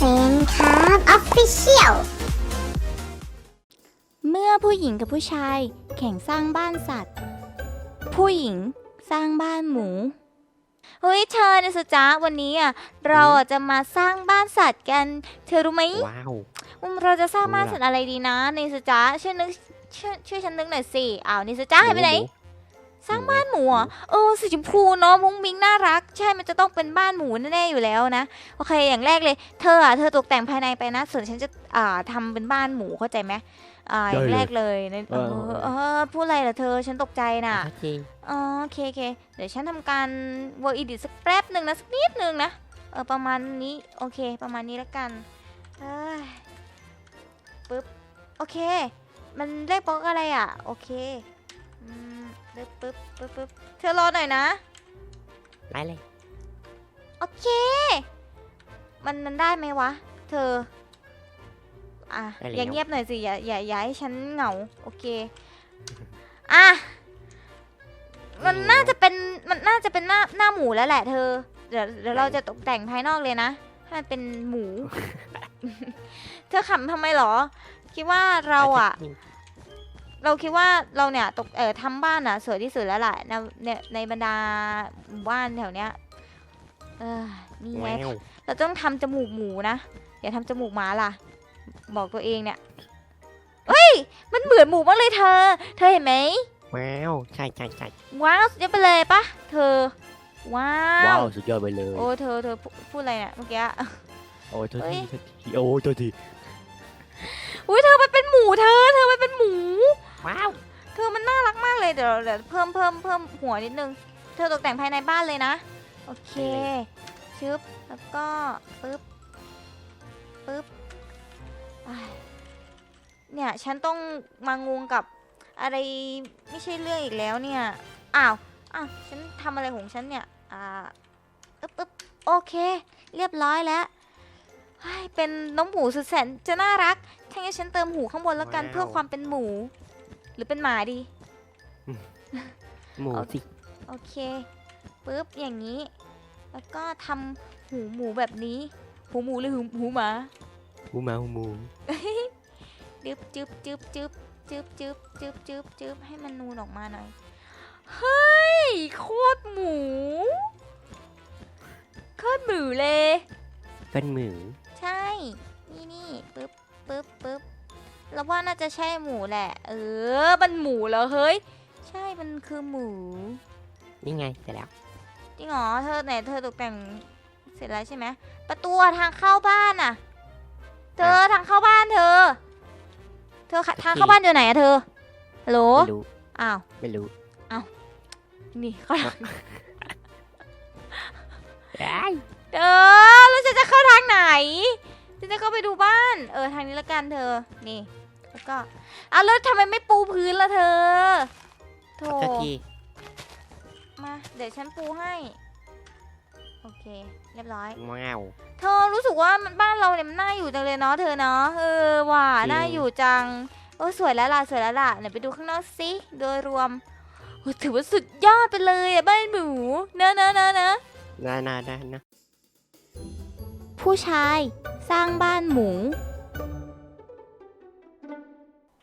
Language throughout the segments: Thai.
ฟนครับออฟฟิเชียลเมื่อผู้หญิงกับผู้ชาย แข่งสร้างบ้านสัตว์ ผู้หญิงสร้างบ้านหมูเฮ้ยเธอเนี่ยสจ๊ะวันนี้อะเราอะจะมาสร้างบ้านสัตว์กัน เธอรู้ไหมว้าวอืมเราจะสร้างบ้านรู้ล่ะสัตว์อะไรดีนะในสจ๊ะช่วยนึกช่วยช่วยฉันนึกหน่อยสิอ้าวนี่สจ๊ะหายไปไหน สร้างบ้านหมูเหรอเออสีชมพูเนาะมุ้งมิ้งน่ารัก ใช่มันจะต้องเป็นบ้านหมูแน่ๆอยู่แล้วนะโอเคอย่างแรกเลย เธออะเธอตกแต่งภายในไปนะส่วนฉันจะอ่าทำเป็นบ้านหมูเข้าใจไหมอ่าอย่างแรกเลยนะเออเออพูดอะไรเหรอเธอฉันตกใจน่ะโอเคอ๋อโอเคโอเคเดี๋ยวฉันทำการ work edit สักแป๊บหนึ่งนะสักนิดหนึ่งนะเออประมาณนี้โอเค ประมาณนี้แล้วกันเอ้ยปึ๊บโอเค มันเลขบล็อกอะไรอะ โอเคอืม ปึ๊บปึ๊บปึ๊บปึ๊บเธอรอหน่อยนะไล่เลย โอเค มันมันได้ไหมวะ เธอ อะ ได้แล้ว อย่างเงียบหน่อยสิ อย่าอย่าอย่าให้ฉันเหงา โอเค อะ มันน่าจะเป็น มันน่าจะเป็นหน้าหน้าหมูแล้วแหละเธอ เดี๋ยวเดี๋ยวเราจะตกแต่งภายนอกเลยนะ ให้มันเป็นหมู เธอขำทำไมหรอ คิดว่าเราอะ เราคิดว่าเราเนี่ยตกเอ่อทำบ้านอะสวยที่สุดแล้วแหละในในในบรรดาหมู่บ้านแถวเนี้ยเออนี่ไงว้าวเราต้องทำจมูกหมูนะอย่าทำจมูกหมาล่ะ บอกตัวเองเนี่ยเฮ้ยมันเหมือนหมูมากเลยเธอ เธอเห็นไหมว้าวใช่ใช่ใช่ว้าวสุดยอดไปเลยปะเธอ ว้าว้าว วสุดยอดไปเลย โอ้เธอเธอพูพูดอะไรเนี่ยเมื่อกี้ โอ้ยโทษเฮ้ทีย โทษทีโอ้ยโทษทีอุ้ยเธอมันเป็นหมูเธอ เธอมันเป็นหมู ว้าว เธอมันน่ารักมากเลยเดี๋ยวเดี๋ยวเพิ่มเพิ่มเพิ่มหัวนิดนึง เธอตกแต่งภายในบ้านเลยนะ โอเค ชึบ แล้วก็ปึ๊บ ปึ๊บอ้ายเนี่ย ฉันต้องมางงกับอะไรไม่ใช่เรื่องอีกแล้วเนี่ย อ้าว อ้าว ฉันทำอะไรของฉันเนี่ย อ่าอึ๊บอึ๊บโอเค เรียบร้อยแล้วเฮ้ยเป็นน้องหมูสุดแสนจะน่ารักถ้างั้นฉันเติมหูข้างบนแล้วกันเพื่อความเป็นหมูห รือเป็นหมาดี หมูเอาสิ โอเคปุ๊บอย่างนี้ แล้วก็ทำหูหมูแบบนี้ หูหมูหรือหูหูหมาหมูหมาหมูจึ๊บจึ๊บจึ๊บจึ๊บจึ๊บจึ๊บจึ๊บจึ๊บจึ๊บให้มันนูนออกมาหน่อย เฮ้ย โคตรหมู โคตรหมูเลย เป็นหมู ใช่ นี่นี่ปึ๊บปึ๊บปึ๊บ เราว่าน่าจะใช่หมูแหละ เออ มันหมูเหรอเฮ้ย ใช่ มันคือหมู นี่ไงเสร็จแล้ว จริงเหรอ เธอไหนเธอตกแต่งเสร็จแล้วใช่ไหม ประตูอะทางเข้าบ้านอะเธอทางเข้าบ้านเธอ เธอทางเข้าบ้านอยู่ไหนอะเธอฮัลโหล ไม่รู้ อ้าว ไม่รู้ นี่เขาไอ้ยเธอแล้วฉันจะเข้าทางไหนฉันจะเข้าไปดูบ้าน เออทางนี้ละกันเธอ นี่ แล้วก็อ้าวแล้วทำไมไม่ปูพื้นล่ะเธอโถขอโทษทีมา เดี๋ยวฉันปูให้ โอเค เรียบร้อยว้าวเธอรู้สึกว่ามันบ้านเราเนี่ยมันน่าอยู่จังเลยเนาะเธอเนาะเออว่าจริงน่าอยู่จังเออสวยแล้วล่ะสวยแล้วล่ะไหนไปดูข้างนอกสิโดยรวมโอ้ถือว่าสุดยอดไปเลยอะบ้านหมูเนอะเนอะเนอะเนอะน่าน่าน่านะผู้ชายสร้างบ้านหมู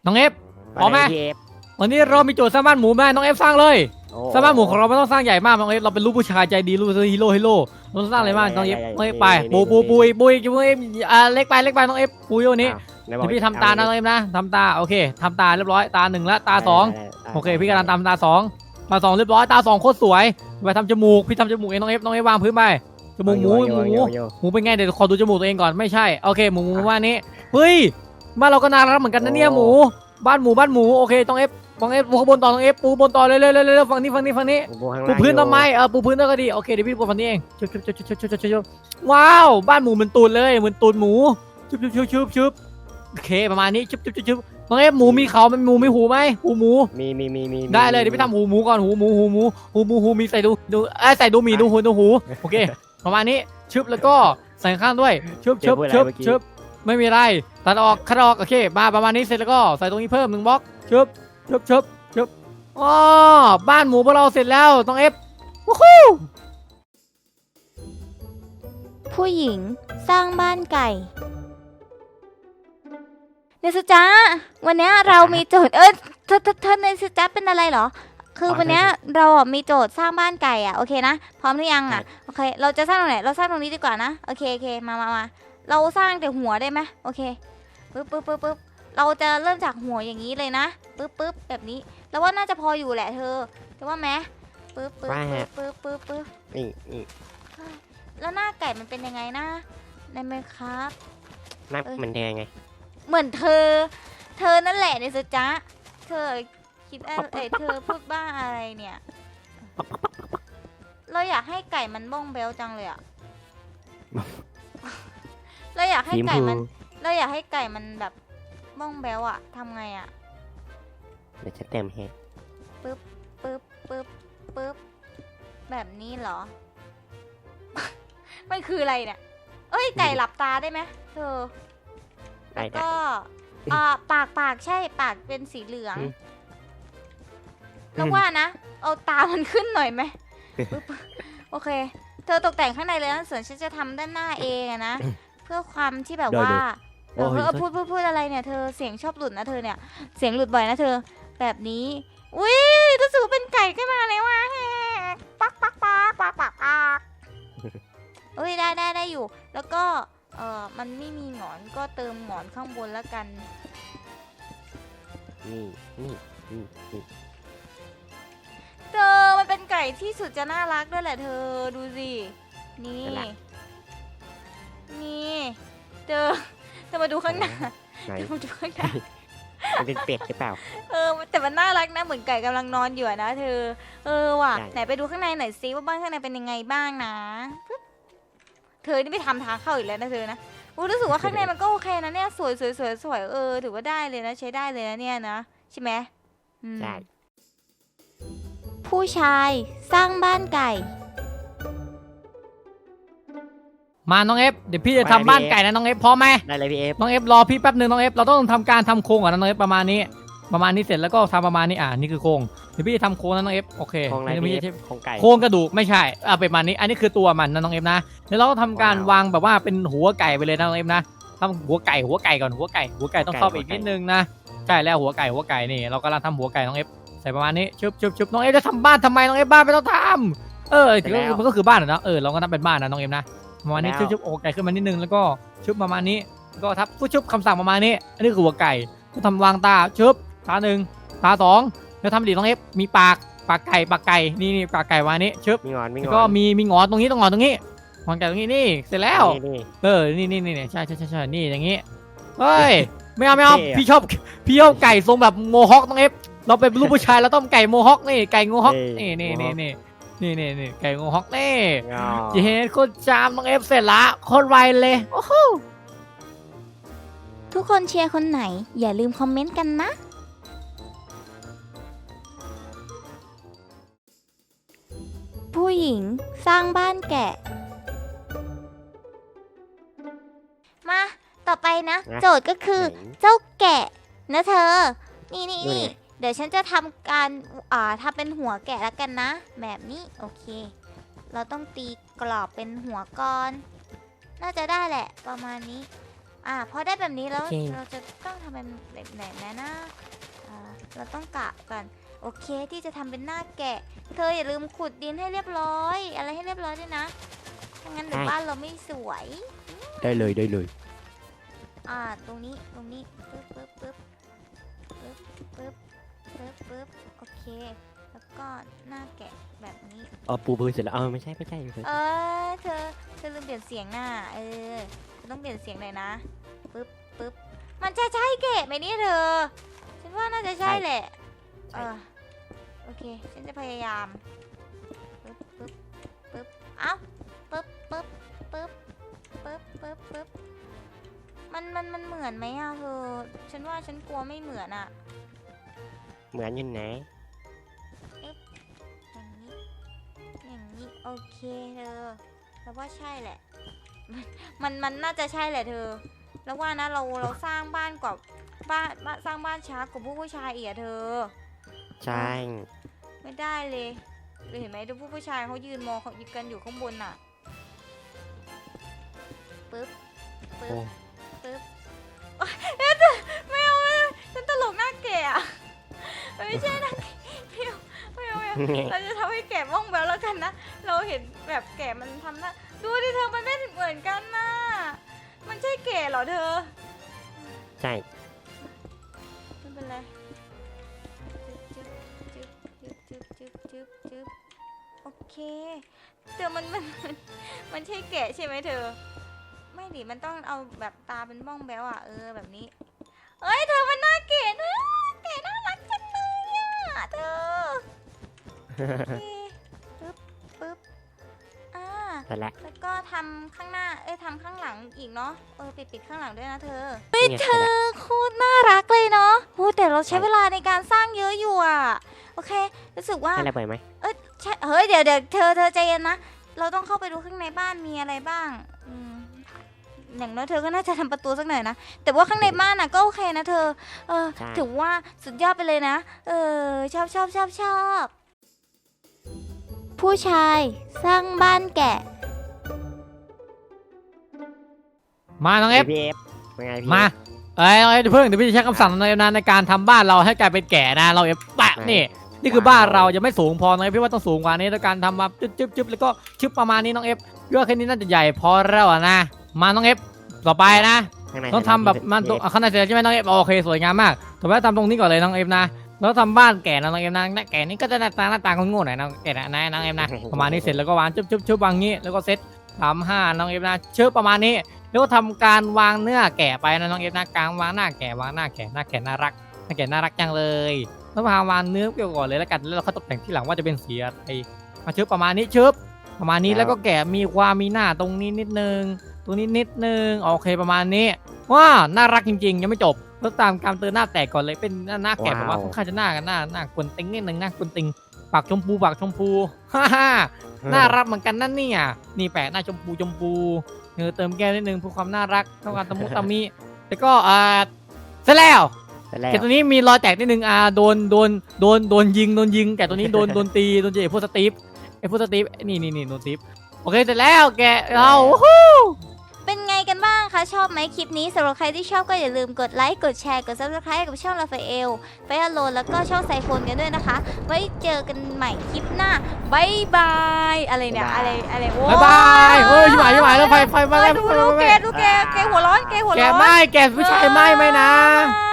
น้องเอฟพร้อมไหมพี่เอฟวันนี้เรามีโจทย์สร้างบ้านหมูมาน้องเอฟสร้างเลยโอ้สร้างบ้านหมูของเราไม่ต้องสร้างใหญ่มากน้องเอฟเราเป็นลูกผู้ชายใจดีลูกฮีโร่ฮีโร่เราต้องสร้างอะไรมากน้องเอฟน้องเอฟไปปูปูปุยปุยปุยอ่าเล็กไปเล็กไปน้องเอฟปุยวันนี้อ้าวไหนบอกเดี๋ยวพี่ทำตานะน้องเอฟนะทำตาโอเคทำตาเรียบร้อยตาหนึ่งละตาสองได้ได้ได้โอเคพี่กำลังทำตาสองตาสองเรียบร้อยตาสองโคตรสวยไปทำจมูกพี่ทำจมูกเองน้องเอฟน้องเอฟวางพื้นไปจมูกหมูหมูโยโยโยหมูเป็นไงเดี๋ยวขอดูจมูกตัวเองก่อนไม่ใช่โอเคหมูหมูว่านี้เฮ้ย บ้านเราก็น่ารักเหมือนกันนะเนี่ยหมู บ้านหมูบ้านหมูโอเคต้องเอฟต้องเอฟปูข้างบนต่อต้องเอฟปูบนต่อเลยเลยเลยเลยฝั่งนี้ฝั่งนี้ฝั่งนี้ปูข้างปูล่างพื้นอยู่ทำไมเออปูพื้นก็ดีโอเคเดี๋ยวพี่ปูฝั่งนี้เองชุบชุบชุบชุบชุบชุบชุบชุบว้าวบ้านหมูเหมือนตูนเลยเหมือนตูนหมูชุบชุบชุบชุบชุบโอเคประมาณนี้ชุบชุบชุบชุบต้องเอฟหมูมีเขามันหมูมีหูไหมหูหมู มีมีมีมีมีได้เลยเดี๋ยวพี่ทำหูหมูก่อนหูหมูหูหมูหูหมูหูมีใส่ดูดูเอ้ยใส่ดูหมีดูหูดูหูโอเค ประมาณนี้ชึบแล้วก็ใส่ข้างด้วยชึบชึบชึบชึบ ไม่มีอะไรตัดออกคัดออกโอเค มาประมาณนี้เสร็จแล้วก็ใส่ตรงนี้เพิ่มหนึ่งบล็อกชึบชึบชึบชึบอ๋อบ้านหมูพวกเราเสร็จแล้วต้องเอฟวู้ฮู้ผู้หญิงสร้างบ้านไก่เนสจ้าวันเนี้ยเรามีโจทย์เอ้ยเธอเธอเธอเนสจ้าเป็นอะไรเหรอ คือวันเนี้ยเราอะมีโจทย์สร้างบ้านไก่อะโอเคนะพร้อมหรือยังอะโอเค เราจะสร้างตรงไหนเราสร้างตรงนี้ดีกว่านะโอเคโอเคมามามา เราสร้างแต่หัวได้ไหมโอเคปึ๊บปึ๊บปึ๊บปึ๊บเราจะเริ่มจากหัวอย่างนี้เลยนะปึ๊บปึ๊บแบบนี้แล้วว่าน่าจะพออยู่แหละเธอแต่ว่าไหมปึ๊บปึ๊บปึ๊บปึ๊บปึ๊บปึ๊บนี่นี่แล้วหน้าไก่มันเป็นยังไงนะได้ไหมครับ นั่นเอ้ยมันแดงไง เหมือนเธอ เธอนั่นแหละเนี่ยสิจ๊ะเธอคิดอะไรเอ้ยเธอพูดบ้าอะไรเนี่ย เราอยากให้ไก่มันบ้องเบลจังเลยอะ เราอยากให้สีชมไก่พูมัน เราอยากให้ไก่มันแบบบ้องเบลอะทำไงอะเดี๋ยวจะเต็มให้ปึ๊บปึ๊บปึ๊บแบบนี้เหรอ มันคืออะไรเนี่ยเอ้ยไก่หลับตาได้ไหมเธอได้แล้วได้ ก็อ่าปากปากใช่ปากเป็นสีเหลือง อืมแล้วว่านะ เอาตามันขึ้นหน่อยไหมปึ๊บโอเค เธอตกแต่งข้างในเลยนะส่วนฉันจะทำด้านหน้าเองอะนะ เพื่อความที่แบบว่าเออเออพูดพูดพูดอะไรเนี่ยเธอเสียงชอบหลุดนะเธอเนี่ย เสียงหลุดบ่อยนะเธอ แบบนี้อุ้ยรู้สึกว่าเป็นไก่ขึ้นมาเลยว่ะปักปักปักปักปักปักเอ้ยได้ได้ได้อยู่ แล้วก็เออมันไม่มีหงอนก็เติมหงอนข้างบนแล้วกันนี่นี่นี่นี่เธอมันเป็นไก่ที่สุดจะน่ารักด้วยแหละเธอดูสินี่ นี่เธอเธอมาดูข้างหน้าไหนเธอมาดูข้างหน้า มันเป็นเป็ดหรือเปล่า เออแต่มันน่ารักนะเหมือนไก่กำลังนอนอยู่อะนะเธอ เออว่ะใช่ ไหนไปดูข้างในหน่อยซิว่าบ้านข้างในเป็นยังไงบ้างนะปึ๊บเธอนี่ไม่ทำทางเข้าอีกแล้วนะเธอนะอู้รู้สึกว่าข้างในมันก็โอเคนะเนี่ยสวยสวยสวยสวยเออถือว่าได้เลยนะใช้ได้เลยนะเนี่ยนะใช่ไหมอืม ใช่ ผู้ชายสร้างบ้านไก่ มาน้องเอฟเดี๋ยวพี่จะทำบ้านไก่นะน้องเอฟพร้อมไหมได้เลยพี่เอฟน้องเอฟรอพี่แป๊บหนึ่งน้องเอฟเราต้องทำการทำโครงก่อนนะน้องเอฟประมาณนี้ ประมาณนี้เสร็จแล้วก็ทำประมาณนี้อ่านี่คือโครงเดี๋ยวพี่จะทำโครงนะน้องเอฟโอเคโครงอะไรดี๋ยวพี่พี่เอจะฟโครงไก่โครงกระดูกไม่ใช่อ่าเป็นประมาณนี้ อันนี้คือตัวมันนะน้องเอฟนะเดี๋ยวเราต้องทำการว้าววางแบบว่าเป็นหัวไก่ไปเลยนะน้องเอฟนะทำหัวไก่หัวไก่ก่อนหัวไก่ หัวไก่ต้องไก่เข้าไปหัวอีกไก่นิดนึงนะใช่แล้วหัวไก่หัวไก่นี่เรากำลังทำหัวไก่น้องเอฟใส่ประมาณนี้ชึบชึบชึบน้องเอฟจะทำบ้านทำไมน้องเอฟบ้านไม่ต้องทำเออถือว่ามันก็คือบ้านอะเนาะเออเราก็นับเป็นบ้านนะน้องเอฟนะ ประมาณนี้ชึบชึบโอ้ไก่ขึ้นมานิดนึงแล้วก็ชึบประมาณนี้แล้วก็ทับผู้ชึบคำสั่งประมาณนี้อันนี้คือหัวไก่ก็ทำวางตาชึบตาหนึ่งตาสองแล้วทำดีน้องเอฟมีปากปากไก่ปากไก่นี่นี่ปากไก่วางนี้ชึบมีงอนมีงแล้วอนก็มีมีหงอนตรงนี้ตรงหงอนตรงนี้หงอนไก่ตรงนี้นี่เสร็จแล้วนี่นี่เออนี่นี่นี่นี่ใช่ใช่ใช่ใช่นี่อย่างงี้เฮ้ยไม่เอาไม่เอาเท่อะพี่ชอบพี่ชอบไก่ทรงแบบโมฮอคต้องเอฟเราเป็นลูกผู้ชายเราต้องไก่โมฮอคนี่ไก่โมฮอคเอ้นี่ยนี่นี่นี่ นี่นี่นี่ไก่โมฮอคนี่งอเจ๊โคตรจามต้องเอฟเสร็จละโคตรไวเลยโอ้โหทุกคนเชียร์คนไหน อย่าลืมคอมเมนต์กันนะ ผู้หญิงสร้างบ้านแกะ มา ต่อไปนะ โจทย์ก็คือไหนเจ้าแกะนะเธอ นี่นี่ดูดินี่ เดี๋ยวฉันจะทำการอ่าทำเป็นหัวแกะแล้วกันนะ แบบนี้โอเค เราต้องตีกรอบเป็นหัวก่อน น่าจะได้แหละประมาณนี้ อ่าพอได้แบบนี้แล้วโอเคเราจะต้องทำเป็นแบบไหนนะนะอ่าเราต้องกะกันโอเคที่จะทำเป็นหน้าแกะ เธออย่าลืมขุดดินให้เรียบร้อย อะไรให้เรียบร้อยด้วยนะไม่งั้นเดี๋ยวบ้านเราไม่สวย ได้เลยได้เลย อ่าตรงนี้ตรงนี้ปึ๊บปึ๊บปึ๊บปึ๊บปึ๊บ ปึ๊บปึ๊บโอเค แล้วก็หน้าแกะแบบนี้ อ๋อปูพื้นเสร็จแล้วเออไม่ใช่ไม่ใช่ไม่ใช่เออเธอเธอลืมเปลี่ยนเสียงน่ะเออเธอต้องเปลี่ยนเสียงหน่อยนะปึ๊บปึ๊บมันจะใช่แกะไหมเนี่ยเธอ ฉันว่าน่าจะใช่แหละ เออโอเค ฉันจะพยายามปึ๊บปึ๊บปึ๊บเอ้าปึ๊บปึ๊บปึ๊บปึ๊บปึ๊บปึ๊บมันมันมันเหมือนไหมอะเธอ ฉันว่าฉันกลัวไม่เหมือนอะ เหมือนอยืนไหนอย่างนี้ อย่างนี้ โอเคเธอแล้วว่าใช่แหละ มันมันน่าจะใช่แหละเธอ แล้วว่านะเราเราสร้างบ้านกว่าบ้านบ้านสร้างบ้านช้ากว่าผู้ผู้ชายอีกอะเธอ ใช่ ไม่ได้เลยเห็นไหมดูผู้ผู้ชายเขายืนมองเขายืนกันอยู่ข้างบนน่ะปึ๊บโอ้ปึ๊บปึ๊บ เอาไม่เอาเราจะทำให้แก่บ้องแบวแล้วกันนะ เราเห็นแบบแก่มันทำหน้าดูดิเธอมันไม่เหมือนกันนะมันใช่แก่เหรอเธอ ใช่ไม่เป็นไรจึ๊บจึ๊บจึ๊บจึ๊บจึ๊บจึ๊บจึ๊บโอเคเธอมันมันมันมันใช่แกะใช่ไหมเธอ ไม่ดิมันต้องเอาแบบตาเป็นบ้องแบ้วอะเออแบบนี้ เอ้ยเธอมันน่าเก๋นะแกะน่ารักจังเลยอะเธอโอเค ปึ๊บปึ๊บอ่าแต่ละแล้วก็ทำข้างหน้า เอ้ยทำข้างหลังอีกเนาะ เออปิดปิดข้างหลังด้วยนะเธอ นี่ไงเธอโคตรน่ารักเลยเนาะโหแต่เราใช้เวลาในการสร้างเยอะอยู่อะโอเค รู้สึกว่า ให้อะไรไปไหมเอ้ยใช่เฮ้ย เดี๋ยวเดี๋ยวเธอเธอใจเย็นนะ เราต้องเข้าไปดูข้างในบ้านมีอะไรบ้างอืมอย่างน้อยเธอก็น่าจะทำประตูสักหน่อยนะ แต่ว่าข้างในบ้านน่ะก็โอเคนะเธอ เออ ใช่ ถือว่าสุดยอดไปเลยนะ เออ ชอบชอบชอบชอบ ผู้ชายสร้างบ้านแกะ มาน้องเอฟพี่เอฟเป็นไงพี่ มาเอ้ยน้องเอฟเดี๋ยวเพิ่งเดี๋ยวพี่จะใช้คำสั่งในนั้นในการทำบ้านเราให้กลายเป็นแก่นะเราเอฟปะนี่ นี่คือบ้านเราจะไม่สูงพอน้องเอฟพี่ว่าต้องสูงกว่านี้แล้วการทำมาจึ๊บจึ๊บจึ๊บแล้วก็ชึบประมาณนี้น้องเอฟพี่ว่าแค่นี้น่าจะใหญ่พอแล้วอะนะ มาน้องเอฟต่อไปนะ ข้างในต้องทำแบบมันตรงข้างในเสร็จแล้วใช่ไหมน้องเอฟโอเคสวยงามมากต่อไปทำตรงนี้ก่อนเลยน้องเอฟนะ แล้วทำบ้านแก่นะน้องเอฟนะแก่นี่ก็จะหน้าตาหน้าตาโง่ๆหน่อยน้องแก่นะนะน้องเอฟนะประมาณนี้เสร็จแล้วก็วางชึบชึบชึบวางงี้แล้วก็เซตสามห้าน้องเอฟนะชึบประมาณนี้แล้วก็ทำการวางเนื้อแก่ไปนะน้องเอฟนะกลางวางหน้าแก่วางหน้าแก่หน้าแก่น่ารักหน้าแก่น่ารักจังเลยแล้วพาวางเนื้อเกี่ยวก่อนเลยแล้วกันแล้วเราค่อยตกแต่งที่หลังว่าจะเป็นสีอะไรมาชึบประมาณนี้ชึบประมาณนี้แล้วก็แก่มีความมีหน้าตรงนี้นิดนึง ตรงนี้นิดนึงโอเคประมาณนี้ว้าน่ารักจริงๆ ยังไม่จบแล้วตามการเตือนหน้าแตกก่อนเลยเป็นหน้าหน้าแก่แบบว่าค่อนข้างจะหน้ากันหน้าหน้ากวนติงนิดนึงหน้ากวนติงปากชมพูปากชมพูฮ่าฮ่าน่ารักเหมือนกันนั่นเนี่ยนี่แปะหน้าชมพูชมพูเออเติมแก้มนิดนึงเพื่อความน่ารักเท่ากันตะมุตะมิแล้วก็อ่าเสร็จแล้วแต่แล้วแกตัวนี้มีรอยแตกนิดนึงอ่าโดนโดนโดนโดนยิงโดนยิงแกตัวนี้โดนโดนตีโดนเจไอ้พวกสตีฟไอ้พวกสตีฟนี่นี่นี่โดนสตีฟโอเคเสร็จแล้วแกเรา ฮู้เป็นไงกันบ้างคะชอบไหมคลิปนี้สำหรับใครที่ชอบก็อย่าลืมกดไลค์กดแชร์กด subscribe กับช่องลาฟาเอลไฟอโลนแล้วก็ช่องไซโฟนกันด้วยนะคะ ไว้เจอกันใหม่คลิปหน้าบายบายอะไรเนี่ยอะไรอะไรโอ้บ๊ายบายเฮ้ยชิบหายชิบหายแล้วไฟไฟไฟเฮ้ไฟยดูดูแกดูแกแกหัวร้อนแกหัวแกร้อน ไม่แกผู้ชายไม่ไม่นะบาย